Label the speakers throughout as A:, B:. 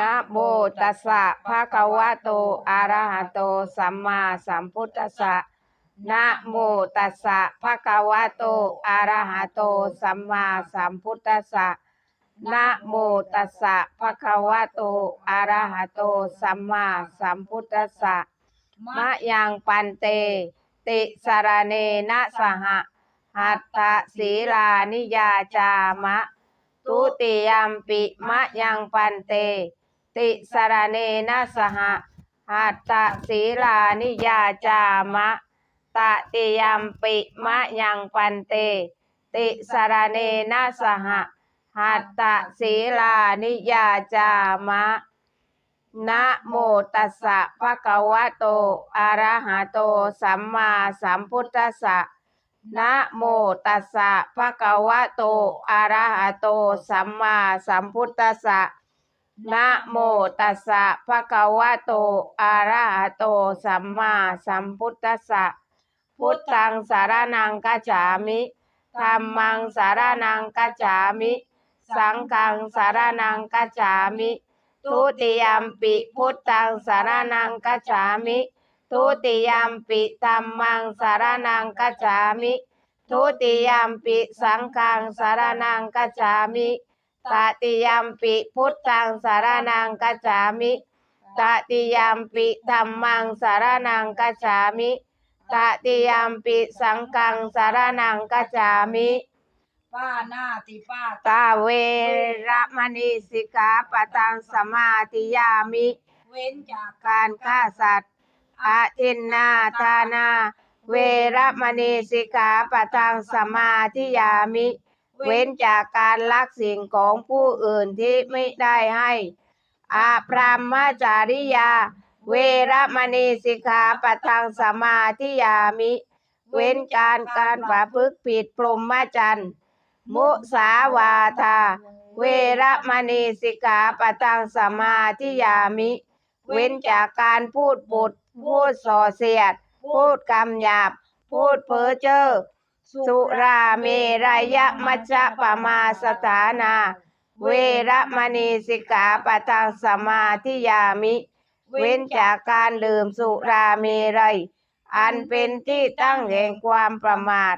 A: นะโมตัสสะภะคะวะโตอะระหะโตสัมมาสัมพุทธัสสะนะโมตัสสะภะคะวะโตอะระหะโตสัมมาสัมพุทธัสสะนะโมตัสสะภะคะวะโตอะระหะโตสัมมาสัมพุทธัสสะมะยังปันเต ติสารเนนะสหะหัตถศีลานิยาจามะ ทุติยมปิมะยังปันเต ติสารเนนะสหะหัตถศีลานิยาจามะ ตติยมปิมะยังปันเต ติสารเนนะสหะหัตถศีลานิยาจามะนะโมตัสสะภะคะวะโตอะระหะโต สัมมาสัมพุทธัสสะ นะโมตัสสะภะคะวะโต อะระหะโต สัมมาสัมพุทธัสสะนะโมตัสสะภะคะวะโต อะระหะโต สัมมาสัมพุทธัสสะ พุทธังสารนังกัจฉามิธัมมังสารนังกัจฉามิ สังฆังสารนังกัจฉามิ ทุติยมปิพุทธังสารนังกัจฉามิ ทุติยมปิธัมมังสารนังกัจฉามิ ทุติยมปิสังฆังสารนังกัจฉามิตติยมปิพุทธังสารนังกัจฉามิตติยมปิธัมมังสารนังกัจฉามิตติยมปิสังฆังสารนังกัจฉามิ
B: ป้าหน้าติป้า
A: ตาเวระมณีสิกขาปะตังสมาธิยามิ
B: เว้นจาก
A: การฆ่าสัตว์ อาทินนาทานา เวรมณีสิกขาปะทังสมาธิยามิ เว้นจากการลักสิ่งของผู้อื่นที่ไม่ได้ให้อาพรหมจาริยา เวรมณีสิกขาปะทังสมาธิยามิ เว้นการการประพฤติผิดพรหมจรรย์มุสาวาทา เวรมณีสิกขาปะทังสมาธิยามิ เว้นจากการพูดปดพูดส่อเสียด พูดคำหยาบ พูดเพ้อเจ้อสุราเมรยะมัจจะปมาสถานา เวระมณีสิกขาปะทังสมาธิยามิ เว้นจากการดื่มสุราเมรัย อันเป็นที่ตั้งแห่งความประมาท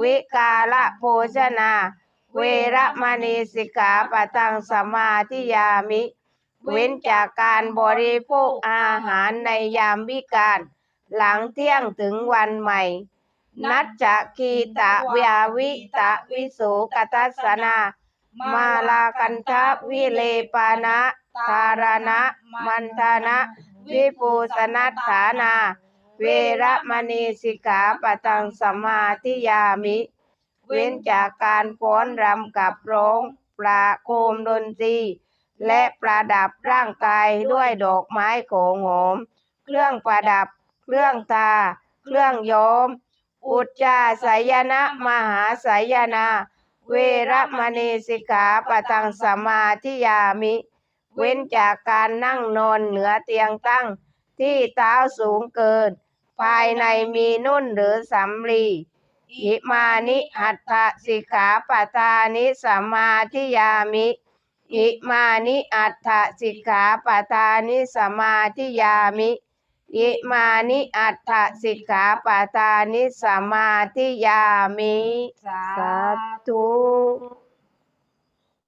A: วิกาละโภชนา เวระมณีสิกขาปะทังสมาธิยามิ เว้นจากการบริโภคอาหารในยามวิกาลหลังเที่ยงถึงวันใหม่ นัจจคีตะวาวิตะวิสุกัสสนา มาลากันทะวิเลปานะทารณะ มันทนะ วิปูสนัตฐานา เวรมณีสิกขาปะทังสมาธิยามิ เว้นจากการฟ้อนรำกับร้องปราโคมดนตรี และประดับร่างกายด้วยดอกไม้ของหอมเครื่องประดับ เครื่องทาเครื่องย้อม อุจจาสายนะมหาสายนา เวระมณีสิกขาปะทังสมาธิยามิ เว้นจากการนั่งนอนเหนือเตียงตั้ง ที่เท้าสูงเกิน ภายในมีนุ่นหรือสำลีอิมานิหัตถสิกขาปทานิสมาธิยามิ อิมานิอัตถสิกขาปทานิสมาธิยามิ อิมานิอัตถสิกขาปทานิสมาธิยามิ สาธุ